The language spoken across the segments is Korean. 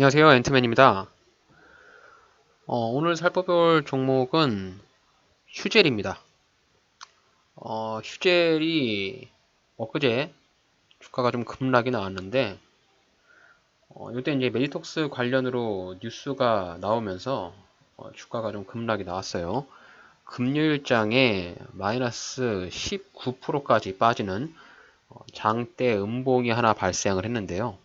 안녕하세요 앤트맨입니다. 어, 오늘 살펴볼 종목은 휴젤입니다. 어, 휴젤이 엊그제 주가가 좀 급락이 나왔는데 어, 이때 이제 메디톡스 관련으로 뉴스가 나오면서 어, 주가가 좀 급락이 나왔어요. 금요일장에 마이너스 19%까지 빠지는 어, 장대 음봉이 하나 발생을 했는데요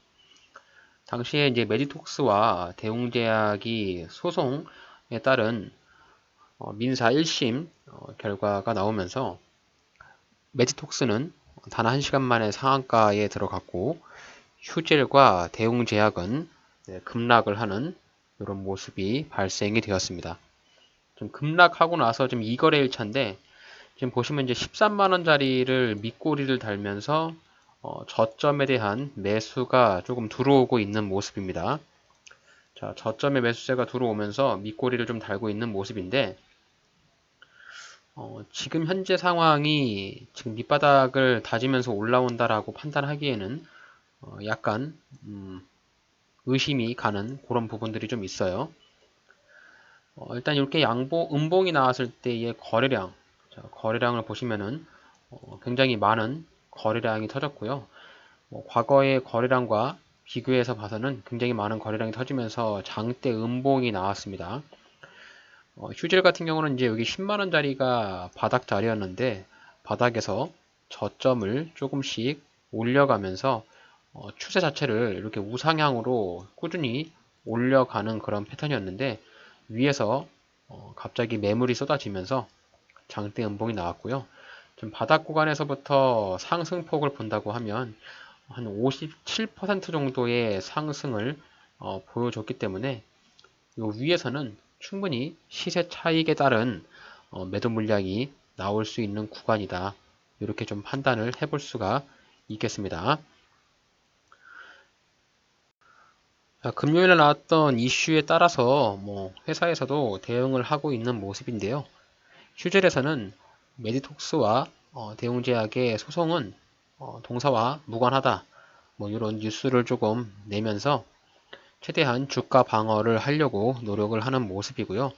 당시에 이제 메디톡스와 대웅제약이 소송에 따른 어, 민사 1심 어, 결과가 나오면서 메디톡스는 단 1시간 만에 상한가에 들어갔고 휴젤과 대웅제약은 네, 급락을 하는 이런 모습이 발생이 되었습니다. 좀 급락하고 나서 지금 2거래 1차인데 지금 보시면 이제 13만원짜리를 밑꼬리를 달면서 어, 저점에 대한 매수가 조금 들어오고 있는 모습입니다. 자, 저점에 매수세가 들어오면서 밑꼬리를 좀 달고 있는 모습인데 어, 지금 현재 상황이 지금 밑바닥을 다지면서 올라온다라고 판단하기에는 어, 약간 음, 의심이 가는 그런 부분들이 좀 있어요. 어, 일단 이렇게 양보 음봉이 나왔을 때의 거래량, 자, 거래량을 보시면은 어, 굉장히 많은 거래량이 터졌고요. 뭐 과거의 거래량과 비교해서 봐서는 굉장히 많은 거래량이 터지면서 장대 음봉이 나왔습니다. 어, 휴질 같은 경우는 이제 여기 10만원짜리가 바닥 자리였는데 바닥에서 저점을 조금씩 올려가면서 어, 추세 자체를 이렇게 우상향으로 꾸준히 올려가는 그런 패턴이었는데 위에서 어, 갑자기 매물이 쏟아지면서 장대 음봉이 나왔고요. 좀 바닥 구간에서부터 상승폭을 본다고 하면 한 57% 정도의 상승을 어, 보여줬기 때문에 요 위에서는 충분히 시세 차익에 따른 어, 매도 물량이 나올 수 있는 구간이다. 이렇게 좀 판단을 해볼 수가 있겠습니다. 자, 금요일에 나왔던 이슈에 따라서 뭐 회사에서도 대응을 하고 있는 모습인데요. 휴젤에서는 메디톡스와 어, 대웅제약의 소송은 어, 동사와 무관하다. 뭐 이런 뉴스를 조금 내면서 최대한 주가 방어를 하려고 노력을 하는 모습이고요.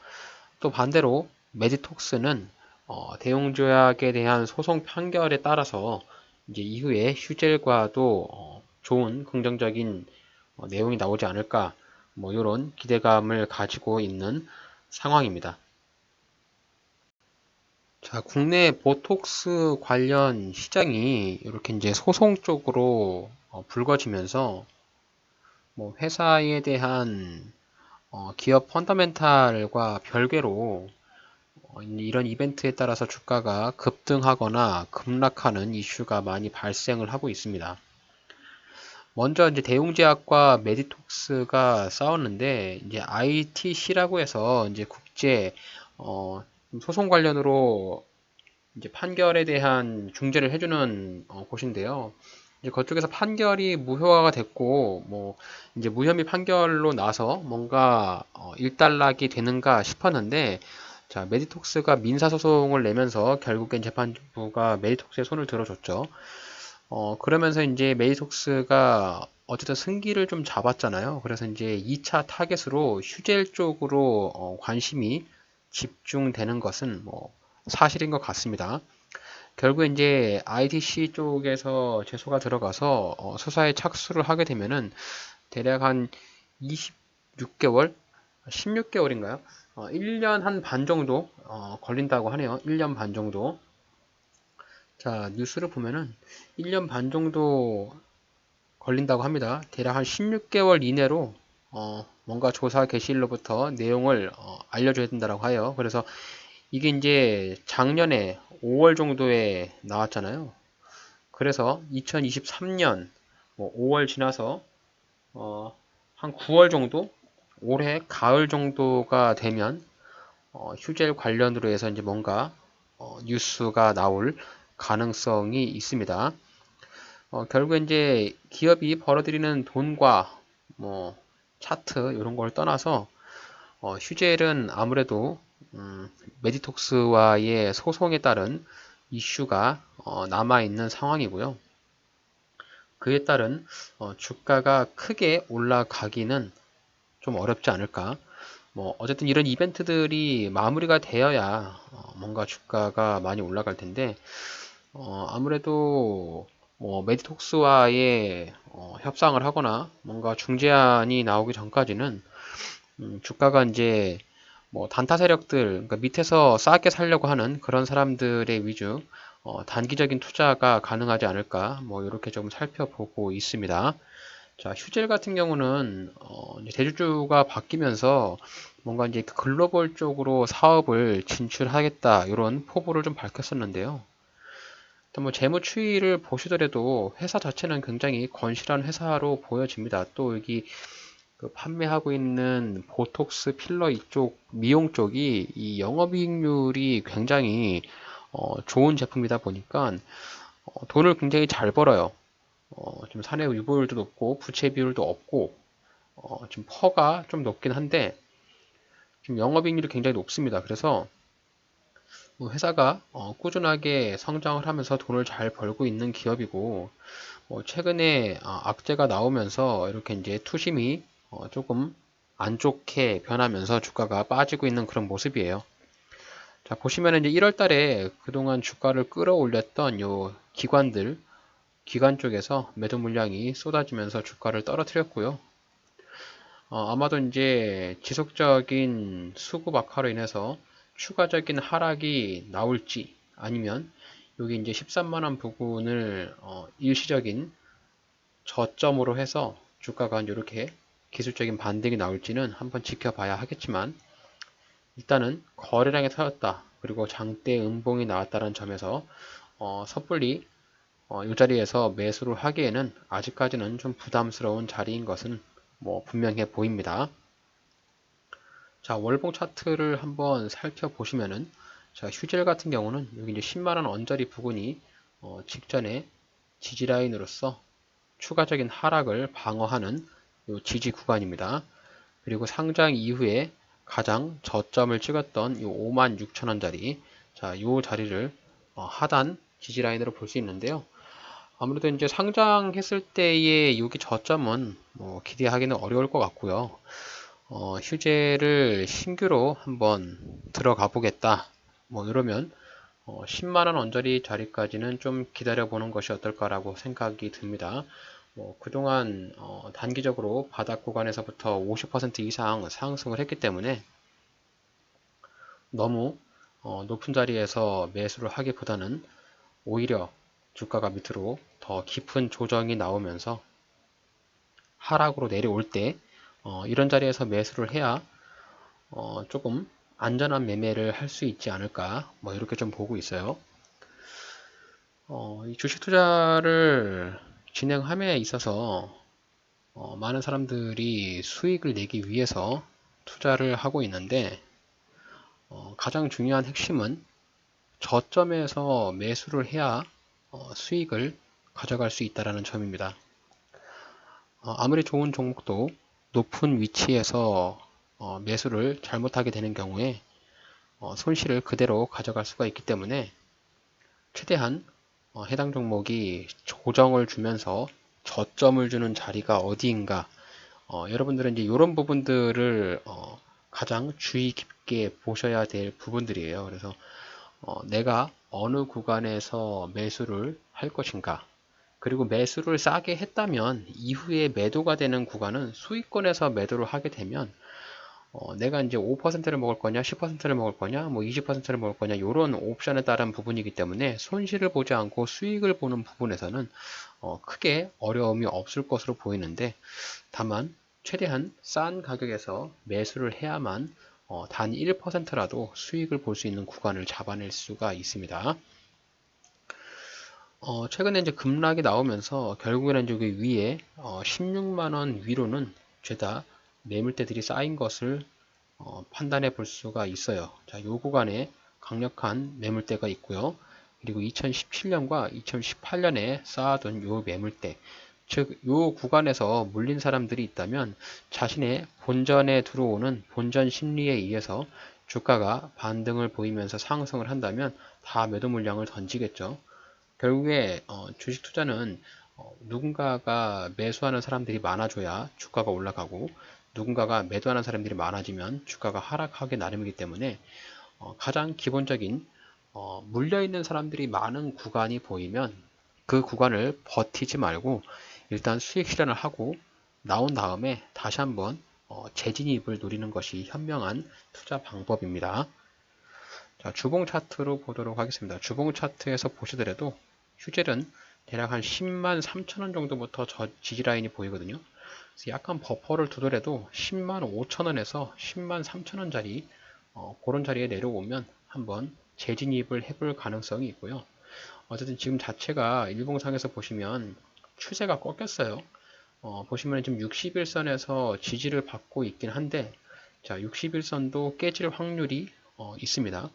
또 반대로 메디톡스는 어, 대웅제약에 대한 소송 판결에 따라서 이제 이후에 휴젤과도 어, 좋은 긍정적인 어, 내용이 나오지 않을까 뭐 이런 기대감을 가지고 있는 상황입니다. 자, 국내 보톡스 관련 시장이 이렇게 이제 소송 쪽으로 어, 불거지면서 뭐 회사에 대한 어, 기업 펀더멘탈과 별개로 어, 이런 이벤트에 따라서 주가가 급등하거나 급락하는 이슈가 많이 발생을 하고 있습니다. 먼저 이제 대웅제약과 메디톡스가 싸웠는데 이제 ITC라고 해서 이제 국제 어, 소송 관련으로 이제 판결에 대한 중재를 해주는 어, 곳인데요. 이제 그쪽에서 판결이 무효화가 됐고, 뭐, 이제 무혐의 판결로 나서 뭔가 어, 일단락이 되는가 싶었는데, 자, 메디톡스가 민사 소송을 내면서 결국엔 재판부가 메디톡스의 손을 들어줬죠. 어, 그러면서 이제 메디톡스가 어쨌든 승기를 좀 잡았잖아요. 그래서 이제 2차 타겟으로 휴젤 쪽으로 어, 관심이 집중되는 것은 뭐 사실인 것 같습니다. 결국 이제 ITC 쪽에서 제소가 들어가서 어, 수사에 착수를 하게 되면은 대략 한 26개월, 16개월인가요? 어, 1년 한 반 정도 어, 걸린다고 하네요. 1년 반 정도. 자, 뉴스를 보면은 1년 반 정도 걸린다고 합니다. 대략 한 16개월 이내로 어, 뭔가 조사 개시일로부터 내용을 어, 알려줘야 된다고 해요. 그래서 이게 이제 작년에 5월 정도에 나왔잖아요. 그래서 2023년 뭐 5월 지나서 어, 한 9월 정도 올해 가을 정도가 되면 어, 휴젤 관련으로 해서 이제 뭔가 어, 뉴스가 나올 가능성이 있습니다. 어, 결국 이제 기업이 벌어들이는 돈과 뭐 차트 이런 걸 떠나서 어, 휴젤은 아무래도 음, 메디톡스와의 소송에 따른 이슈가 어, 남아있는 상황이고요. 그에 따른 어, 주가가 크게 올라가기는 좀 어렵지 않을까. 뭐 어쨌든 이런 이벤트들이 마무리가 되어야 어, 뭔가 주가가 많이 올라갈 텐데 어, 아무래도 뭐 메디톡스와의 어, 협상을 하거나 뭔가 중재안이 나오기 전까지는 음, 주가가 이제 뭐 단타 세력들 그러니까 밑에서 싸게 살려고 하는 그런 사람들의 위주 어, 단기적인 투자가 가능하지 않을까 뭐 이렇게 좀 살펴보고 있습니다. 자 휴젤 같은 경우는 어, 대주주가 바뀌면서 뭔가 이제 글로벌 쪽으로 사업을 진출하겠다 이런 포부를 좀 밝혔었는데요. 또뭐 재무 추이를 보시더라도 회사 자체는 굉장히 건실한 회사로 보여집니다. 또 여기 그 판매하고 있는 보톡스 필러 이쪽 미용 쪽이 이 영업이익률이 굉장히 어, 좋은 제품이다 보니까 어, 돈을 굉장히 잘 벌어요. 어, 좀 사내 유보율도 높고 부채 비율도 없고 어, 좀 퍼가 좀 높긴 한데 지금 영업이익률이 굉장히 높습니다. 그래서 뭐 회사가 어, 꾸준하게 성장을 하면서 돈을 잘 벌고 있는 기업이고 뭐 최근에 아, 악재가 나오면서 이렇게 이제 투심이 어, 조금 안 좋게 변하면서 주가가 빠지고 있는 그런 모습이에요. 자 보시면 이제 1월 달에 그동안 주가를 끌어올렸던 요 기관들 기관 쪽에서 매도 물량이 쏟아지면서 주가를 떨어뜨렸고요. 어, 아마도 이제 지속적인 수급 악화로 인해서 추가적인 하락이 나올지 아니면 여기 이제 13만원 부분을 어, 일시적인 저점으로 해서 주가가 이렇게 기술적인 반등이 나올지는 한번 지켜봐야 하겠지만 일단은 거래량이 터졌다 그리고 장대 음봉이 나왔다는 점에서 어, 섣불리 어, 이 자리에서 매수를 하기에는 아직까지는 좀 부담스러운 자리인 것은 뭐 분명해 보입니다. 자, 월봉 차트를 한번 살펴보시면은 자, 휴젤 같은 경우는 여기 이제 10만원 언저리 부근이 어, 직전에 지지라인으로서 추가적인 하락을 방어하는 요 지지 구간입니다. 그리고 상장 이후에 가장 저점을 찍었던 요 56,000원짜리 자, 요 자리를 어, 하단 지지 라인으로 볼 수 있는데요. 아무래도 이제 상장했을 때의 여기 저점은 뭐 기대하기는 어려울 것 같고요. 어, 휴재를 신규로 한번 들어가 보겠다. 뭐 이러면 어, 10만원 언저리 자리까지는 좀 기다려 보는 것이 어떨까라고 생각이 듭니다. 뭐 그동안 어, 단기적으로 바닥 구간에서부터 50% 이상 상승을 했기 때문에 너무 어, 높은 자리에서 매수를 하기보다는 오히려 주가가 밑으로 더 깊은 조정이 나오면서 하락으로 내려올 때 어, 이런 자리에서 매수를 해야 어, 조금 안전한 매매를 할 수 있지 않을까 뭐 이렇게 좀 보고 있어요. 어, 이 주식 투자를 진행함에 있어서 어, 많은 사람들이 수익을 내기 위해서 투자를 하고 있는데 어, 가장 중요한 핵심은 저점에서 매수를 해야 어, 수익을 가져갈 수 있다는 점입니다. 어, 아무리 좋은 종목도 높은 위치에서 어, 매수를 잘못하게 되는 경우에 어, 손실을 그대로 가져갈 수가 있기 때문에 최대한 어, 해당 종목이 조정을 주면서 저점을 주는 자리가 어디인가 어, 여러분들은 이제 이런 부분들을 어, 가장 주의 깊게 보셔야 될 부분들이에요. 그래서 어, 내가 어느 구간에서 매수를 할 것인가 그리고 매수를 싸게 했다면 이후에 매도가 되는 구간은 수익권에서 매도를 하게 되면 어, 내가 이제 5%를 먹을 거냐, 10%를 먹을 거냐, 뭐 20%를 먹을 거냐, 이런 옵션에 따른 부분이기 때문에 손실을 보지 않고 수익을 보는 부분에서는 어, 크게 어려움이 없을 것으로 보이는데 다만 최대한 싼 가격에서 매수를 해야만 어, 단 1%라도 수익을 볼 수 있는 구간을 잡아낼 수가 있습니다. 어, 최근에 이제 급락이 나오면서 결국에는 여기 위에 어, 16만원 위로는 죄다 매물대들이 쌓인 것을 어, 판단해 볼 수가 있어요. 자, 요 구간에 강력한 매물대가 있고요. 그리고 2017년과 2018년에 쌓아둔 요 매물대, 즉, 요 구간에서 물린 사람들이 있다면 자신의 본전에 들어오는 본전 심리에 의해서 주가가 반등을 보이면서 상승을 한다면 다 매도 물량을 던지겠죠. 결국에 어, 주식 투자는 어, 누군가가 매수하는 사람들이 많아져야 주가가 올라가고 누군가가 매도하는 사람들이 많아지면 주가가 하락하게 나름이기 때문에 어, 가장 기본적인 어, 물려있는 사람들이 많은 구간이 보이면 그 구간을 버티지 말고 일단 수익 실현을 하고 나온 다음에 다시 한번 어, 재진입을 노리는 것이 현명한 투자 방법입니다. 자, 주봉 차트로 보도록 하겠습니다. 주봉 차트에서 보시더라도 휴젤은 대략 한 10만 3천원 정도부터 저 지지라인이 보이거든요. 그래서 약간 버퍼를 두더라도 10만 5천원에서 10만 3천원짜리 어, 그런 자리에 내려오면 한번 재진입을 해볼 가능성이 있고요. 어쨌든 지금 자체가 일봉상에서 보시면 추세가 꺾였어요. 어, 보시면 지금 61선에서 지지를 받고 있긴 한데 자 61선도 깨질 확률이 어, 있습니다.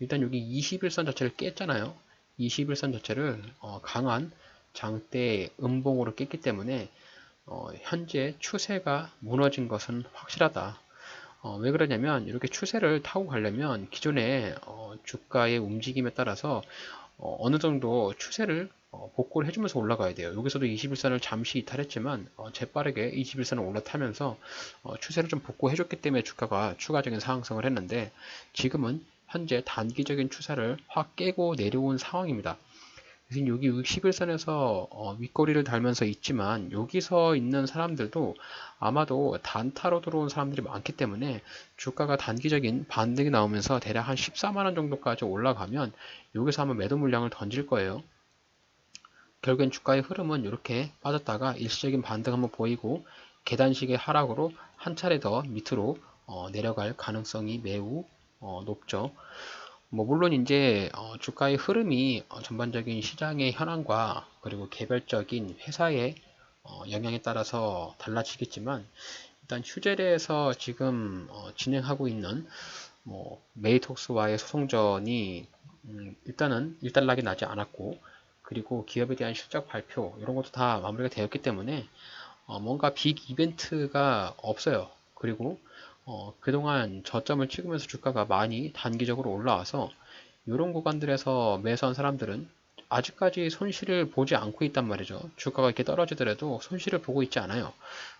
일단 여기 21선 자체를 깼잖아요. 21선 자체를 어, 강한 장대 음봉으로 깼기 때문에 어, 현재 추세가 무너진 것은 확실하다. 어, 왜 그러냐면 이렇게 추세를 타고 가려면 기존의 어, 주가의 움직임에 따라서 어, 느 정도 추세를 어, 복구를 해주면서 올라가야 돼요. 여기서도 21선을 잠시 이탈했지만 어, 재빠르게 21선을 올라타면서 어, 추세를 좀 복구해줬기 때문에 주가가 추가적인 상승을 했는데 지금은 현재 단기적인 추세를 확 깨고 내려온 상황입니다. 그래서 여기 61선에서 어, 윗꼬리를 달면서 있지만 여기서 있는 사람들도 아마도 단타로 들어온 사람들이 많기 때문에 주가가 단기적인 반등이 나오면서 대략 한 14만원 정도까지 올라가면 여기서 한번 매도 물량을 던질 거예요. 결국엔 주가의 흐름은 이렇게 빠졌다가 일시적인 반등 한번 보이고 계단식의 하락으로 한 차례 더 밑으로 어, 내려갈 가능성이 매우 어, 높죠. 뭐 물론 이제 어, 주가의 흐름이 어, 전반적인 시장의 현황과 그리고 개별적인 회사의 어, 영향에 따라서 달라지겠지만 일단 휴젤에서 지금 어, 진행하고 있는 뭐 메이톡스와의 소송전이 음, 일단은 일단락이 나지 않았고 그리고 기업에 대한 실적 발표 이런 것도 다 마무리가 되었기 때문에 어, 뭔가 빅 이벤트가 없어요. 그리고 어, 그동안 저점을 찍으면서 주가가 많이 단기적으로 올라와서 이런 구간들에서 매수한 사람들은 아직까지 손실을 보지 않고 있단 말이죠. 주가가 이렇게 떨어지더라도 손실을 보고 있지 않아요.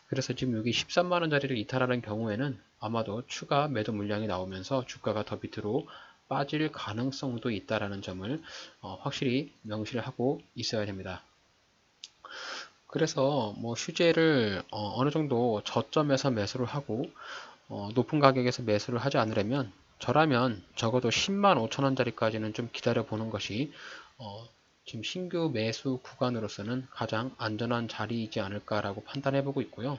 그래서 지금 여기 13만원짜리를 이탈하는 경우에는 아마도 추가 매도 물량이 나오면서 주가가 더 밑으로 빠질 가능성도 있다라는 점을 어, 확실히 명시를 하고 있어야 됩니다. 그래서 뭐 휴재를 어, 느 정도 저점에서 매수를 하고 어, 높은 가격에서 매수를 하지 않으려면 저라면 적어도 10만 5천원짜리까지는 좀 기다려 보는 것이 어, 지금 신규 매수 구간으로서는 가장 안전한 자리이지 않을까라고 판단해 보고 있고요.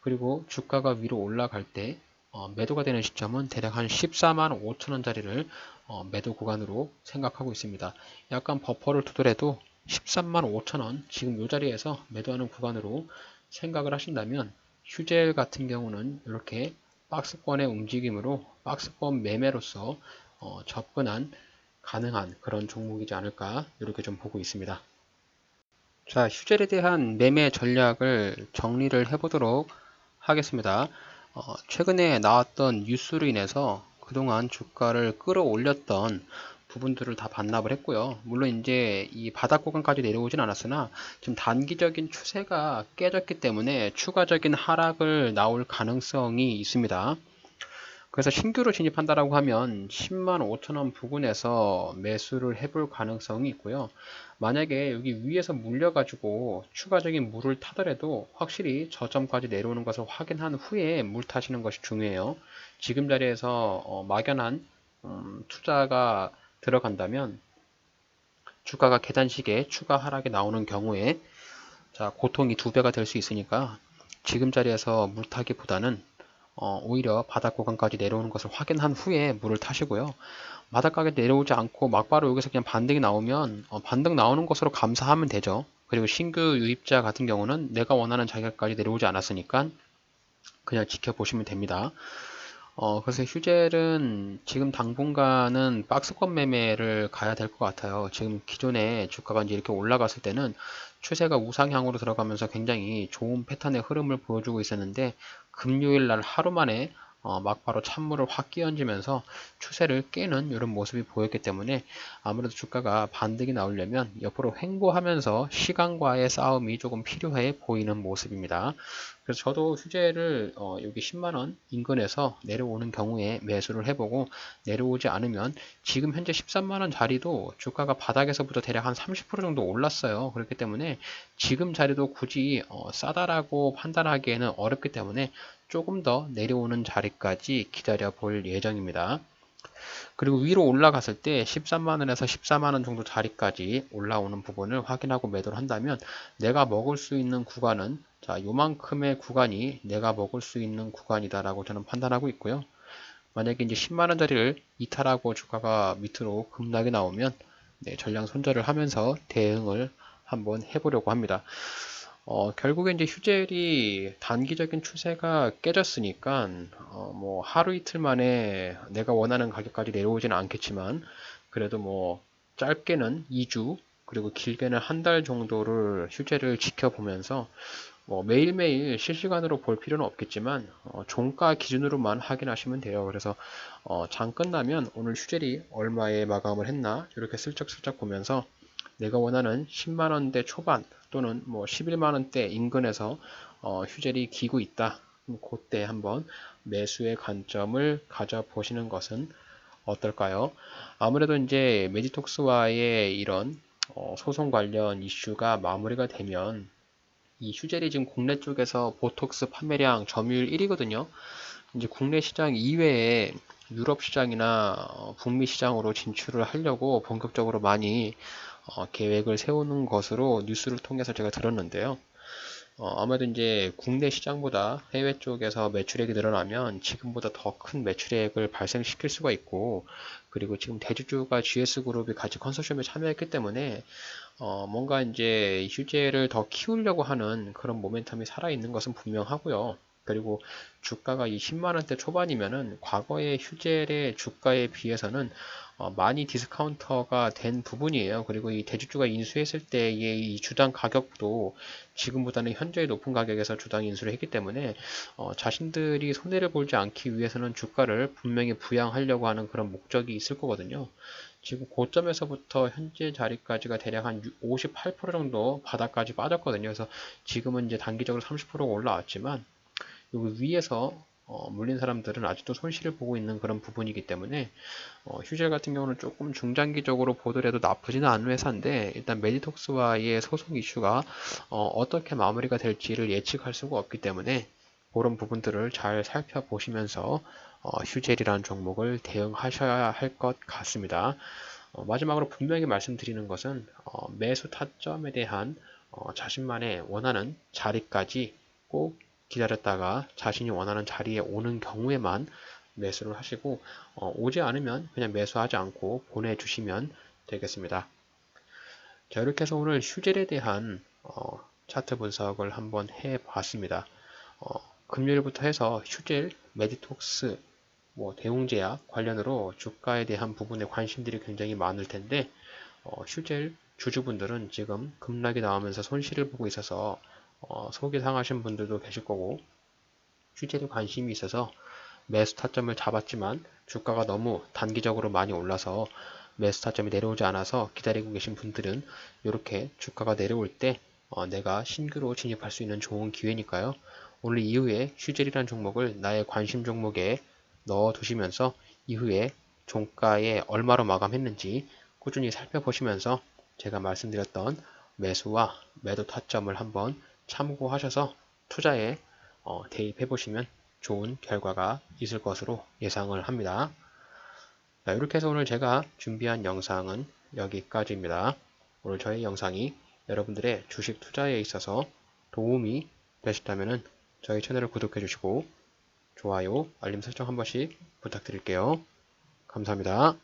그리고 주가가 위로 올라갈 때 어, 매도가 되는 시점은 대략 한 14만 5천원짜리를 어, 매도 구간으로 생각하고 있습니다. 약간 버퍼를 두더라도 13만 5천원 지금 이 자리에서 매도하는 구간으로 생각을 하신다면 휴젤 같은 경우는 이렇게 박스권의 움직임으로 박스권 매매로서 어, 접근한 가능한 그런 종목이지 않을까 이렇게 좀 보고 있습니다. 자, 휴젤에 대한 매매 전략을 정리를 해보도록 하겠습니다. 어, 최근에 나왔던 뉴스로 인해서 그동안 주가를 끌어올렸던 부분들을 다 반납을 했고요. 물론 이제 이 바닥 구간까지 내려오진 않았으나 지금 단기적인 추세가 깨졌기 때문에 추가적인 하락을 나올 가능성이 있습니다. 그래서 신규로 진입한다라고 하면 10만 5천원 부근에서 매수를 해볼 가능성이 있고요. 만약에 여기 위에서 물려가지고 추가적인 물을 타더라도 확실히 저점까지 내려오는 것을 확인한 후에 물 타시는 것이 중요해요. 지금 자리에서 어, 막연한 음, 투자가 들어간다면 주가가 계단식의 추가 하락이 나오는 경우에 자 고통이 두 배가 될 수 있으니까 지금 자리에서 물 타기보다는 어, 오히려 바닥 구간까지 내려오는 것을 확인한 후에 물을 타시고요. 바닥가게 내려오지 않고 막바로 여기서 그냥 반등이 나오면 어, 반등 나오는 것으로 감사하면 되죠. 그리고 신규 유입자 같은 경우는 내가 원하는 자격까지 내려오지 않았으니까 그냥 지켜보시면 됩니다. 어, 그래서 휴젤은 지금 당분간은 박스권 매매를 가야 될 것 같아요. 지금 기존에 주가가 이제 이렇게 올라갔을 때는 추세가 우상향으로 들어가면서 굉장히 좋은 패턴의 흐름을 보여주고 있었는데 금요일 날 하루 만에 어, 막바로 찬물을 확 끼얹으면서 추세를 깨는 이런 모습이 보였기 때문에 아무래도 주가가 반등이 나오려면 옆으로 횡보하면서 시간과의 싸움이 조금 필요해 보이는 모습입니다. 그래서 저도 휴재를 어, 여기 10만원 인근에서 내려오는 경우에 매수를 해보고 내려오지 않으면 지금 현재 13만원 자리도 주가가 바닥에서부터 대략 한 30% 정도 올랐어요. 그렇기 때문에 지금 자리도 굳이 어, 싸다라고 판단하기에는 어렵기 때문에 조금 더 내려오는 자리까지 기다려 볼 예정입니다. 그리고 위로 올라갔을 때 13만원에서 14만원 정도 자리까지 올라오는 부분을 확인하고 매도를 한다면 내가 먹을 수 있는 구간은 자 요만큼의 구간이 내가 먹을 수 있는 구간이다 라고 저는 판단하고 있고요. 만약에 이제 10만원짜리를 이탈하고 주가가 밑으로 급락이 나오면 네, 전량 손절을 하면서 대응을 한번 해보려고 합니다. 어, 결국에 이제 휴젤이 단기적인 추세가 깨졌으니까 어, 뭐 하루 이틀 만에 내가 원하는 가격까지 내려오지는 않겠지만 그래도 뭐 짧게는 2주 그리고 길게는 한 달 정도를 휴재를 지켜보면서 뭐 매일매일 실시간으로 볼 필요는 없겠지만 어, 종가 기준으로만 확인하시면 돼요. 그래서 어, 장 끝나면 오늘 휴젤이 얼마에 마감을 했나 이렇게 슬쩍슬쩍 보면서 내가 원하는 10만원대 초반 또는 뭐 11만원대 인근에서 어, 휴젤이 기고 있다. 그때 한번 매수의 관점을 가져보시는 것은 어떨까요? 아무래도 이제 메디톡스와의 이런 어, 소송 관련 이슈가 마무리가 되면 이 휴젤이 지금 국내 쪽에서 보톡스 판매량 점유율 1위거든요. 이제 국내 시장 이외에 유럽 시장이나 어, 북미 시장으로 진출을 하려고 본격적으로 많이 어, 계획을 세우는 것으로 뉴스를 통해서 제가 들었는데요. 어, 아마도 이제 국내 시장보다 해외 쪽에서 매출액이 늘어나면 지금보다 더 큰 매출액을 발생시킬 수가 있고 그리고 지금 대주주가 GS그룹이 같이 컨소시엄에 참여했기 때문에 어, 뭔가 이제 휴재를 더 키우려고 하는 그런 모멘텀이 살아있는 것은 분명하고요. 그리고 주가가 이 10만원대 초반이면은 과거의 휴젤의 주가에 비해서는 어, 많이 디스카운터가 된 부분이에요. 그리고 이 대주주가 인수했을 때의 이 주당 가격도 지금보다는 현저히 높은 가격에서 주당 인수를 했기 때문에 어, 자신들이 손해를 볼지 않기 위해서는 주가를 분명히 부양하려고 하는 그런 목적이 있을 거거든요. 지금 고점에서부터 현재 자리까지가 대략 한 58% 정도 바닥까지 빠졌거든요. 그래서 지금은 이제 단기적으로 30%가 올라왔지만 여기 위에서 어, 물린 사람들은 아직도 손실을 보고 있는 그런 부분이기 때문에 어, 휴젤 같은 경우는 조금 중장기적으로 보더라도 나쁘지는 않은 회사인데 일단 메디톡스와의 소송 이슈가 어, 떻게 마무리가 될지를 예측할 수가 없기 때문에 그런 부분들을 잘 살펴보시면서 어, 휴젤이라는 종목을 대응하셔야 할 것 같습니다. 어, 마지막으로 분명히 말씀드리는 것은 어, 매수 타점에 대한 어, 자신만의 원하는 자리까지 꼭 기다렸다가 자신이 원하는 자리에 오는 경우에만 매수를 하시고 어, 오지 않으면 그냥 매수하지 않고 보내주시면 되겠습니다. 자 이렇게 해서 오늘 휴젤에 대한 어, 차트 분석을 한번 해봤습니다. 어, 금요일부터 해서 휴젤, 메디톡스, 뭐 대웅제약 관련으로 주가에 대한 부분에 관심들이 굉장히 많을 텐데 어, 휴젤 주주분들은 지금 급락이 나오면서 손실을 보고 있어서 어, 속이 상하신 분들도 계실 거고 휴재에 관심이 있어서 매수 타점을 잡았지만 주가가 너무 단기적으로 많이 올라서 매수 타점이 내려오지 않아서 기다리고 계신 분들은 이렇게 주가가 내려올 때 어, 내가 신규로 진입할 수 있는 좋은 기회니까요. 오늘 이후에 휴젤이라는 종목을 나의 관심 종목에 넣어 두시면서 이후에 종가에 얼마로 마감했는지 꾸준히 살펴보시면서 제가 말씀드렸던 매수와 매도 타점을 한번 참고하셔서 투자에 어, 대입해 보시면 좋은 결과가 있을 것으로 예상을 합니다. 자, 이렇게 해서 오늘 제가 준비한 영상은 여기까지입니다. 오늘 저의 영상이 여러분들의 주식 투자에 있어서 도움이 되셨다면 저희 채널을 구독해 주시고 좋아요, 알림 설정 한 번씩 부탁드릴게요. 감사합니다.